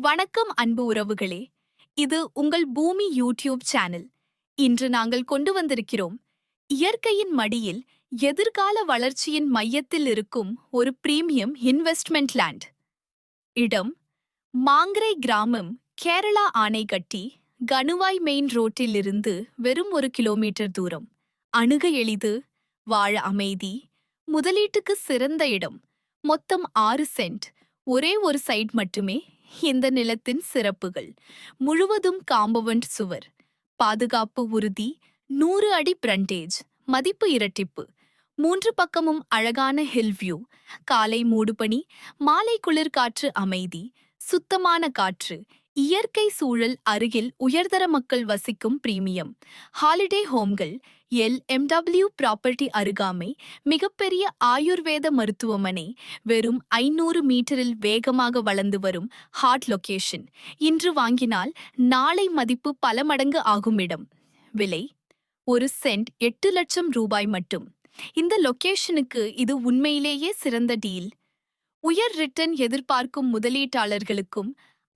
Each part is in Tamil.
வணக்கம் அன்பு உறவுகளே. இது உங்கள் பூமி யூடியூப் சேனல். இன்று நாங்கள் கொண்டு வந்திருக்கிறோம் இயற்கையின் மடியில் எதிர்கால வளர்ச்சியின் மையத்தில் இருக்கும் ஒரு பிரீமியம் இன்வெஸ்ட்மெண்ட் லேண்ட். இடம் மாங்கரை கிராமம் கேரளா ஆணைக்கட்டி கணுவாய் மெயின் ரோட்டிலிருந்து வெறும் ஒரு கிலோமீட்டர் தூரம். அணுக எளிது வாழ அமைதி முதலீட்டுக்கு சிறந்த இடம். மொத்தம் ஆறு சென்ட் ஒரே ஒரு சைட் மட்டுமே இந்த நிலத்தின் சிறப்புகள். முழுவதும் காம்பவுண்ட் சுவர் பாதுகாப்பு உறுதி நூறு அடி பிரண்டேஜ் மதிப்பு இரட்டிப்பு. மூன்று பக்கமும் அழகான ஹில் வியூ காலை மூடுபனி மாலை குளிர்காற்று அமைதி சுத்தமான காற்று இயற்கை சூழல் அருகில் உயர்தர மக்கள் வசிக்கும் பிரீமியம். ஹாலிடே ஹோம்கள் எல் எம்டபிள்யூ ப்ராப்பர்ட்டி அருகாமை மிகப்பெரிய ஆயுர்வேத மருத்துவமனை வெறும் ஐநூறு மீட்டரில் வேகமாக வளர்ந்து வரும் ஹாட் லொகேஷன். இன்று வாங்கினால் நாளை மதிப்பு பல மடங்கு ஆகும் இடம் விலை ஒரு சென்ட் எட்டு லட்சம் ரூபாய் மட்டும். இந்த லொகேஷனுக்கு இது உண்மையிலேயே சிறந்த டீல். உயர் ரிட்டர்ன் எதிர்பார்க்கும் முதலீட்டாளர்களுக்கும்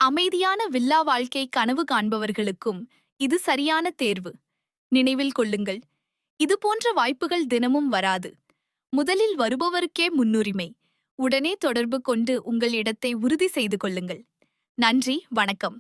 அமைதியான வில்லா வாழ்க்கை கனவு காண்பவர்களுக்கும் இது சரியான தேர்வு. நினைவில் கொள்ளுங்கள் இதுபோன்ற வாய்ப்புகள் தினமும் வராது. முதலில் வருபவருக்கே முன்னுரிமை. உடனே தொடர்பு கொண்டு உங்கள் இடத்தை உறுதி செய்து கொள்ளுங்கள். நன்றி வணக்கம்.